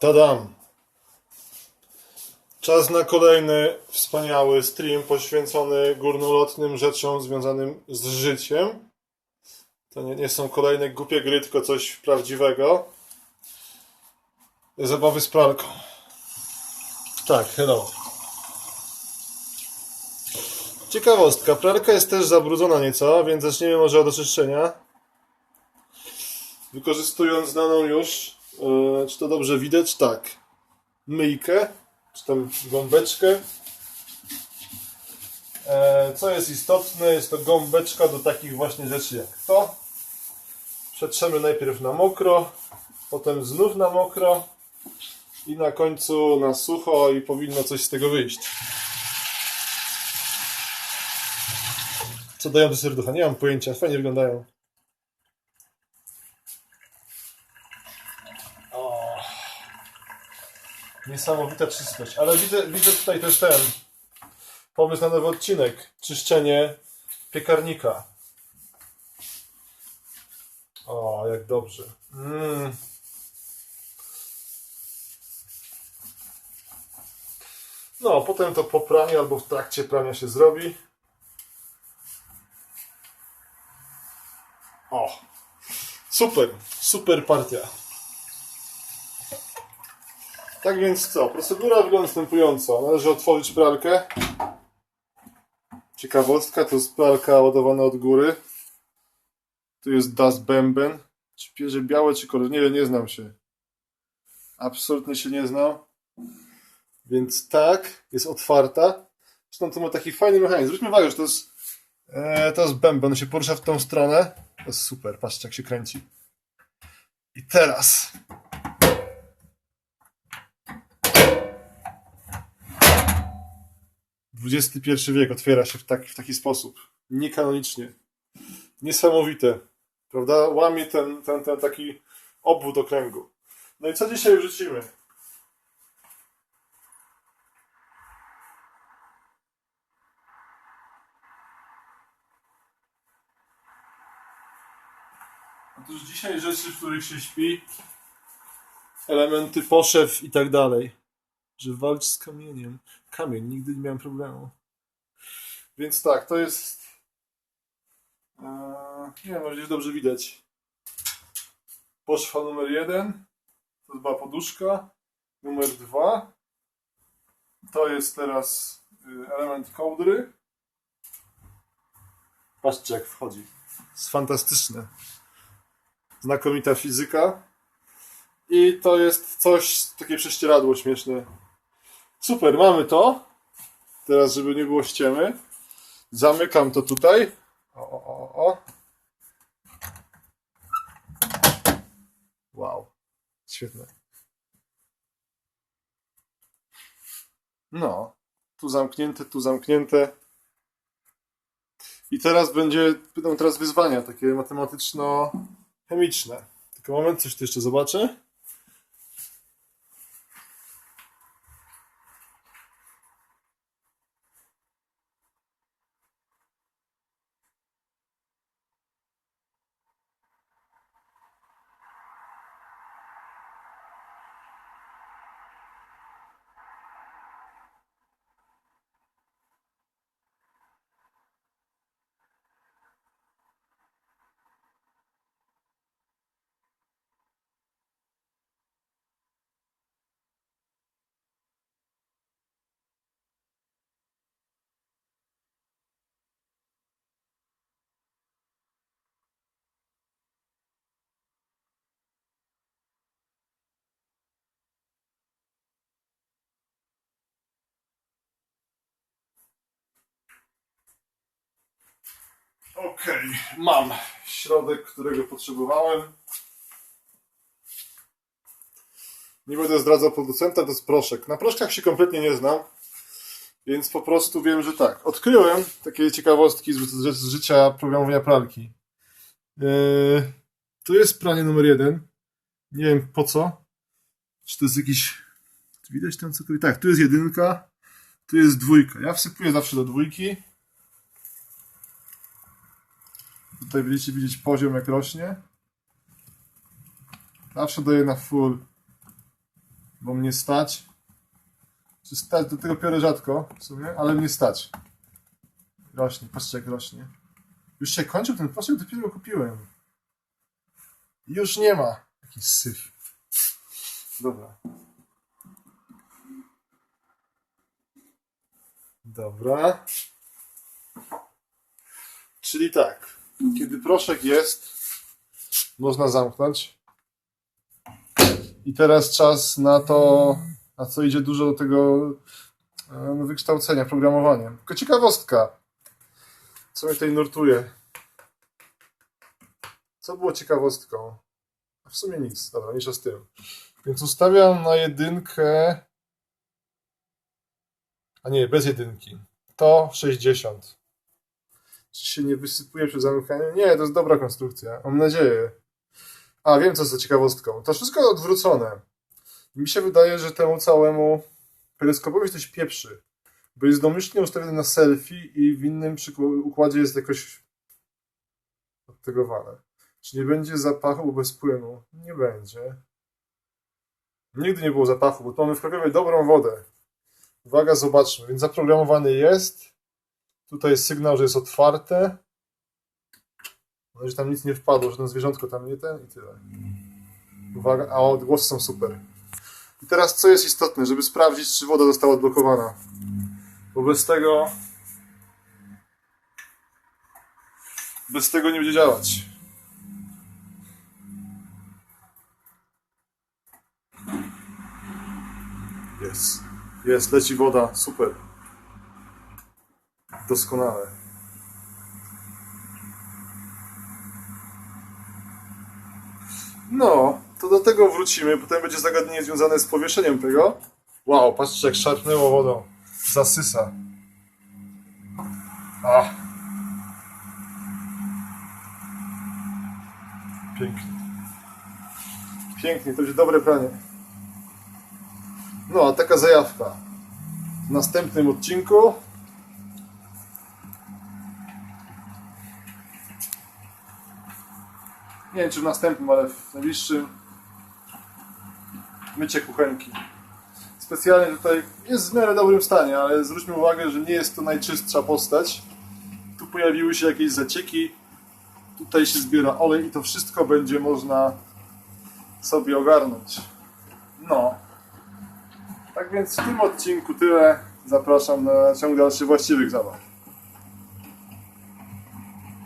Tadam! Czas na kolejny wspaniały stream poświęcony górnolotnym rzeczom związanym z życiem. To nie, nie są kolejne głupie gry, tylko coś prawdziwego. Zabawy z pralką. Tak, hello. Ciekawostka, pralka jest też zabrudzona nieco, więc zaczniemy może od oczyszczenia. Wykorzystując znaną już, e, czy to dobrze widać? Tak. Myjkę, czy tam gąbeczkę. E, co jest istotne, jest to gąbeczka do takich właśnie rzeczy jak to. Przetrzemy najpierw na mokro, potem znów na mokro i na końcu na sucho i powinno coś z tego wyjść. Co dają do serducha? Nie mam pojęcia, fajnie wyglądają. Niesamowita czystość. Ale widzę, widzę tutaj też ten pomysł na nowy odcinek. Czyszczenie piekarnika. O, jak dobrze. Mm. No, potem to po praniu albo w trakcie prania się zrobi. O, super, super partia. Tak więc co, procedura wygląda następująco. Należy otworzyć pralkę. Ciekawostka, to jest pralka ładowana od góry. Tu jest Das Bęben. Czy pierze białe, czy kolor? Nie wiem, nie znam się. Absolutnie się nie znam. Więc tak, jest otwarta. Zresztą to ma taki fajny mechanizm. Zwróćmy uwagę, że to jest, e, to jest bęben, on się porusza w tą stronę. To jest super, patrzcie jak się kręci. I teraz. XXI wiek otwiera się w taki, w taki sposób. Niekanonicznie. Niesamowite. Prawda? Łamie ten, ten, ten taki obwód okręgu. No i co dzisiaj wrzucimy? Otóż dzisiaj rzeczy, w których się śpi, elementy poszew i tak dalej. Że walcz z kamieniem. Kamień, nigdy nie miałem problemu. Więc tak, to jest. Eee, nie wiem, gdzieś dobrze widać. Poszwa numer jeden. To była poduszka. Numer dwa. To jest teraz y, element kołdry. Patrzcie, jak wchodzi. Jest fantastyczne znakomita fizyka. I to jest coś, takie prześcieradło śmieszne. Super, mamy to. Teraz, żeby nie było ściemy. Zamykam to tutaj. O, o, o, o. Wow. Świetne. No. Tu zamknięte, tu zamknięte. I teraz będzie, będą teraz wyzwania takie matematyczno chemiczne. Tylko moment, coś tu jeszcze zobaczę. Okej, mam środek, którego potrzebowałem. Nie będę zdradzał producenta, to jest proszek. Na proszkach się kompletnie nie znam, więc po prostu wiem, że tak. Odkryłem takie ciekawostki z, z, z życia programowania pralki. Yy, tu jest pranie numer jeden. Nie wiem po co. Czy to jest jakiś. Widać tam cokolwiek? Tak, tu jest jedynka, tu jest dwójka. Ja wsypuję zawsze do dwójki. Tutaj będziecie widzieć poziom jak rośnie. Zawsze daję na full, bo mnie stać. Czy stać, do tego piorę rzadko w sumie, ale mnie stać. Rośnie, patrzcie jak rośnie. Już się kończył ten proszek, dopiero kupiłem. Już nie ma. Jakiś syf. Dobra. Dobra. Czyli tak, kiedy proszek jest, można zamknąć. I teraz czas na to, na co idzie dużo do tego e, wykształcenia, programowania. Tylko ciekawostka, co mnie tutaj nurtuje. Co było ciekawostką? W sumie nic, dobra, mniejsza z tym. Więc ustawiam na jedynkę. A nie, bez jedynki. To 60. Się nie wysypuje przy zamykaniu? Nie, to jest dobra konstrukcja. Mam nadzieję. A, wiem co za ciekawostką. To wszystko odwrócone. Mi się wydaje, że temu całemu peryskopowi coś pieprzy. Bo jest domyślnie ustawiony na selfie i w innym układzie jest jakoś odtegowane. Czy nie będzie zapachu bez płynu? Nie będzie. Nigdy nie było zapachu, bo tu mamy w dobrą wodę. Uwaga, zobaczmy. Więc zaprogramowany jest. Tutaj jest sygnał, że jest otwarte. No, że tam nic nie wpadło, że ten zwierzątko tam nie ten i tyle. Uwaga, a odgłosy są super. I teraz co jest istotne, żeby sprawdzić, czy woda została odblokowana. Bo bez tego... Bez tego nie będzie działać. Jest. Jest, leci woda. Super. Doskonale. No, to do tego wrócimy. Potem będzie zagadnienie związane z powieszeniem tego. Wow, patrzcie jak szarpnęło wodą. Zasysa. Ach. Pięknie. Pięknie, to będzie dobre pranie. No, a taka zajawka. W następnym odcinku Nie wiem, czy w następnym, ale w najbliższym mycie kuchenki. Specjalnie tutaj jest w miarę dobrym stanie, ale zwróćmy uwagę, że nie jest to najczystsza postać. Tu pojawiły się jakieś zacieki, tutaj się zbiera olej i to wszystko będzie można sobie ogarnąć. No. Tak więc w tym odcinku tyle. Zapraszam na ciąg dalszy właściwych zabaw.